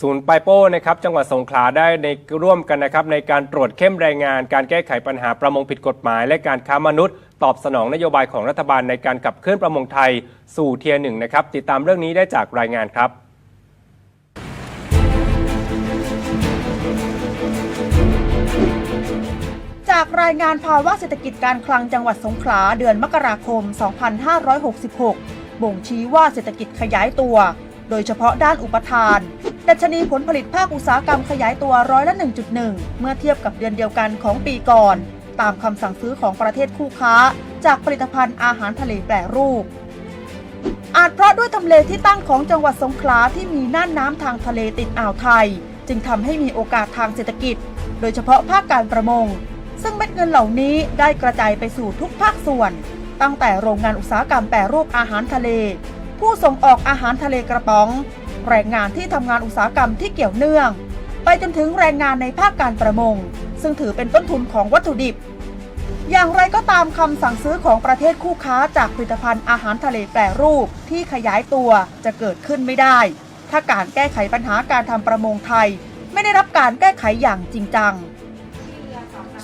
ศูนย์ไปโป้นะครับจังหวัดสงขลาได้ในร่วมกันนะครับในการตรวจเข้มรายงาน การแก้ไขปัญหาประมงผิดกฎหมาย และการค้ามนุษย์ ตอบสนองนโยบายของรัฐบาลในการขับเคลื่อนประมงไทย สู่เทียร์หนึ่งนะครับติดตามเรื่องนี้ได้จากรายงานครับจากรายงานภาวะเศรษฐกิจการคลังจังหวัดสงขลาเดือนมกราคม 2566 บ่งชี้ว่าเศรษฐกิจขยายตัว โดยเฉพาะด้านอุปทาน ดัชนีผลผลิตภาคอุตสาหกรรมขยายตัวร้อยละ 1.1 เมื่อเทียบกับเดือนเดียวกันของปีก่อน ตามคำสั่งซื้อของประเทศคู่ค้า จากผลิตภัณฑ์อาหารทะเลแปรรูป อาจเพราะด้วยทำเลที่ตั้งของจังหวัดสงขลาที่มีน่านน้ำทางทะเลติดอ่าวไทย จึงทำให้มีโอกาสทางเศรษฐกิจ โดยเฉพาะภาคการประมง ซึ่งเม็ดเงินเหล่านี้ได้กระจายไปสู่ทุกภาคส่วน ตั้งแต่โรงงานอุตสาหกรรมแปรรูปอาหารทะเล ผู้ส่งออกอาหารทะเลกระป๋อง แรงงานที่ทำงานอุตสาหกรรมที่เกี่ยวเนื่อง ไปจนถึงแรงงานในภาคการประมง ซึ่งถือเป็นต้นทุนของวัตถุดิบ อย่างไรก็ตามคำสั่งซื้อของประเทศคู่ค้าจากผลิตภัณฑ์อาหารทะเลแปรรูปที่ขยายตัวจะเกิดขึ้นไม่ได้ ถ้าการแก้ไขปัญหาการทำประมงไทย ไม่ได้รับการแก้ไขอย่างจริงจัง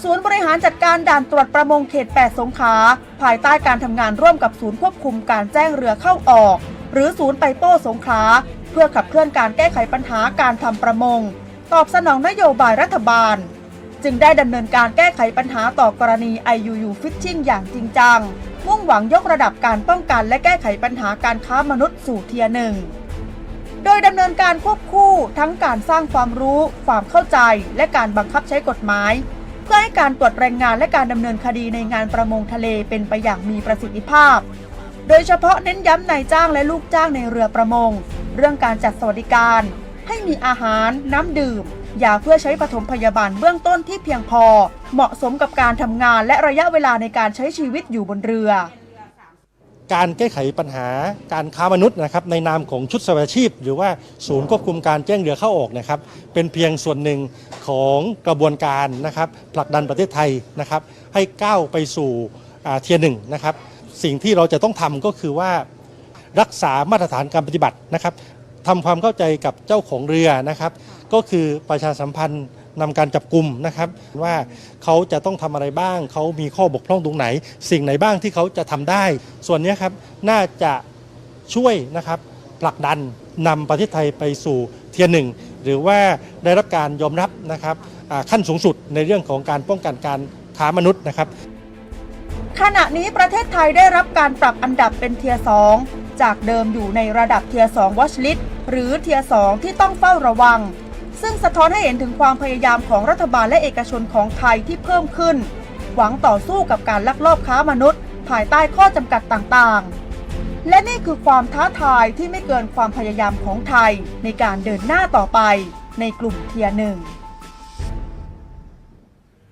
ศูนย์บริหารจัดการด่านตรวจประมงเขต 8 สงขลาภายใต้การทำงานร่วมกับศูนย์ควบคุมการแจ้งเรือเข้าออก หรือศูนย์ไปโป้สงขลาเพื่อขับเคลื่อนการแก้ไขปัญหาการทำประมง ตอบสนองนโยบายรัฐบาล จึงได้ดำเนินการแก้ไขปัญหาต่อกรณี IUU Fishing อย่างจริงจัง มุ่งหวังยกระดับการป้องกันและแก้ไขปัญหาการค้ามนุษย์สู่เทียหนึ่งโดยดำเนินการควบคู่ทั้งการสร้างความรู้ ความเข้าใจ และการบังคับใช้กฎหมาย พื่อให้การตรวจแรงงานและการดำเนินคดีในงานประมงทะเลเป็นไปอย่างมีประสิทธิภาพ โดยเฉพาะเน้นย้ำนายจ้างและลูกจ้างในเรือประมง เรื่องการจัดสวัสดิการ ให้มีอาหาร น้ำดื่มยาเพื่อใช้ปฐมพยาบาลเบื้องต้นที่เพียงพอ เหมาะสมกับการทำงานและระยะเวลาในการใช้ชีวิตอยู่บนเรือ การแก้ไขปัญหาการค้ามนุษย์นะครับในนามของชุดสวัสดิชีพ หรือว่าศูนย์ควบคุมการแจ้งเรือเข้าออกนะครับเป็นเพียงส่วนหนึ่งของกระบวนการนะครับผลักดันประเทศไทยนะครับให้ก้าวไปสู่เทียร์หนึ่งนะครับสิ่งที่เราจะต้องทำก็คือว่ารักษามาตรฐานการปฏิบัตินะครับทำความเข้าใจกับเจ้าของเรือนะครับ ก็คือประชาสัมพันธ์ นำการจับกลุ่มนะครับ ว่าเขาจะต้องทำอะไรบ้าง เขามีข้อบกพร่องตรงไหน สิ่งไหนบ้างที่เขาจะทำได้ ส่วนนี้ครับน่าจะช่วยนะครับผลักดันนำประเทศไทยไปสู่เทียร์หนึ่งหรือว่าได้รับการยอมรับนะครับขั้นสูงสุดในเรื่องของการป้องกันการค้ามนุษย์นะครับ ขณะนี้ประเทศไทยได้รับการปรับอันดับเป็นเทียร์2จากเดิมอยู่ในระดับเทียร์2 Watch List หรือเทียร์2ที่ต้องเฝ้าระวัง ซึ่งสะท้อนให้เห็นถึงความพยายามของรัฐบาลและเอกชนของไทยที่เพิ่มขึ้น หวังต่อสู้กับการลักลอบค้ามนุษย์ ภายใต้ข้อจำกัดต่างๆ และนี่คือความท้าทายที่ไม่เกินความพยายามของไทยในการเดินหน้าต่อไปในกลุ่มเทียร์หนึ่ง